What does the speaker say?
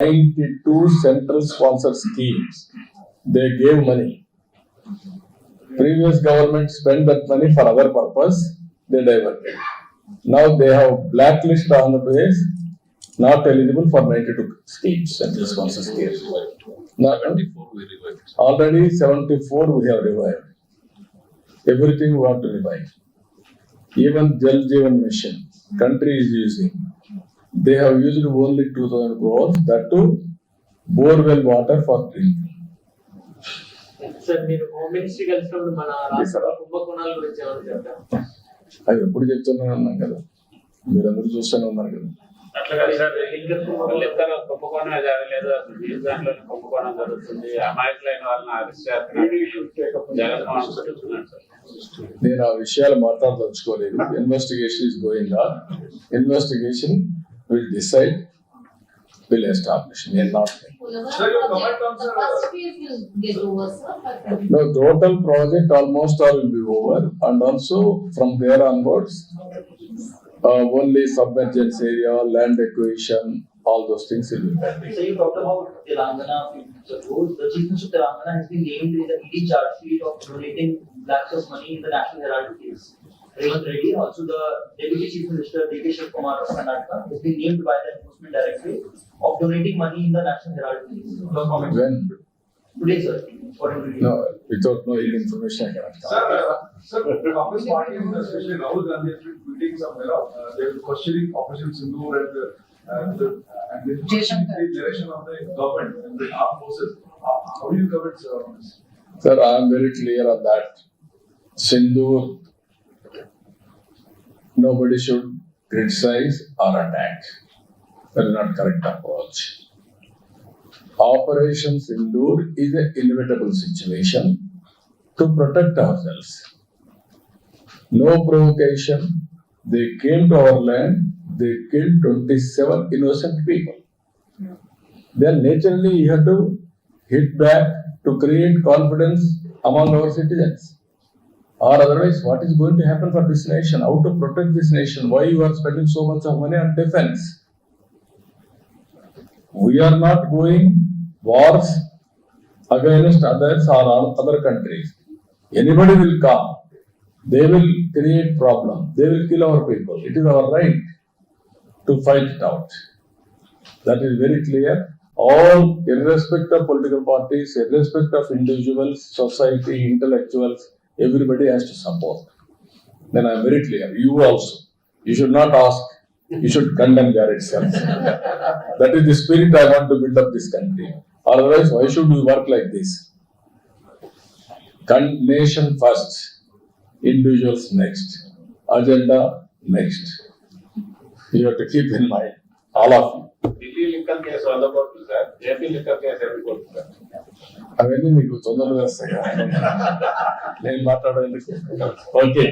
92 central sponsored schemes. They gave money. Previous government spent that money for other purpose, they diverted. Now they have blacklist on the base, not eligible for ninety-two schemes, central sponsored schemes. Now, already seventy-four we have revived. Everything we want to revive. Even Jal Jeevan Mission, country is using. They have used only two thousand crores, that too, borewell water for drinking. Sir మీరు home ministry కలిసినప్పుడు మన. రాష్ట్ర కుంభకోణాల గురించి ఏమైనా చెప్తారా అవి ఎప్పుడు చెప్తున్నాను అన్నాం కదా. మీరందరూ చూస్తూనే ఉన్నారు కదా. అట్లా కాదు సార్ లింగర్ వాళ్ళు కుంభకోణం చెప్తారు కుంభకోణం జరగలేదు అసలు దీని దాంట్లోనే కుంభకోణం జరుగుతుంది. అమాయకులైన వాళ్ళని అరెస్ట్ చేస్తున్నారు. జగన్మోహన్ రెడ్డి చెప్తున్నాడు సార్. నేను ఆ విషయాలు మాట్లాడదలుచుకోలేదు. Investigation is going on will decide, will establish, need not me. The total project almost all will be over and also from there onwards, uh, only submergence area, land acquisition, all those things will be done. you talked about Telangana, the road, the chiefness of Telangana has been named in the ED charge sheet of donating lakhs of money in the National Herald case. Revant Reddy, also the deputy chief minister D.K. Shiv Kumar of Karnataka, has been named by the enforcement directorate of donating money in the National Herald case. Your comment? When, Today, sir, according to you. no, without knowing information, I cannot Sir, uh, sir, Congress party, and especially Rahul Gandhi has been tweeting somewhere out, uh, they were questioning Operation Sindoor and the, and the, and the the direction of the government and the armed forces. How, how do you cover it, sir, on this? Sir, I am very clear on that. Sindoor, nobody should criticize or attack. That is not correct approach. Operation Sindoor is an inevitable situation to protect ourselves. No provocation, they came to our land, they killed twenty-seven innocent people. Then naturally you have to hit back to create confidence among our citizens. Or otherwise, what is going to happen for this nation? How to protect this nation? Why you are spending so much of money on defense? We are not going wars against others or other countries. Anybody will come. They will create problem. They will kill our people. It is our right to fight it out. That is very clear. All, irrespective of political parties, irrespective of individuals, society, intellectuals, everybody has to support. Then I am very clear. You also. You should not ask. You should condemn there itself. that is the spirit I want to build up this country. Otherwise, why should we work like this? Con- nation first, individuals next, agenda next. You have to keep in mind, all of you. Delhi liquor case వంద కోట్లు sir AP liquor case ఎన్ని కోట్లు sir అవన్నీ మీకు తొందరగా వస్తాయి. నేను మాట్లాడేందుకు ఓకే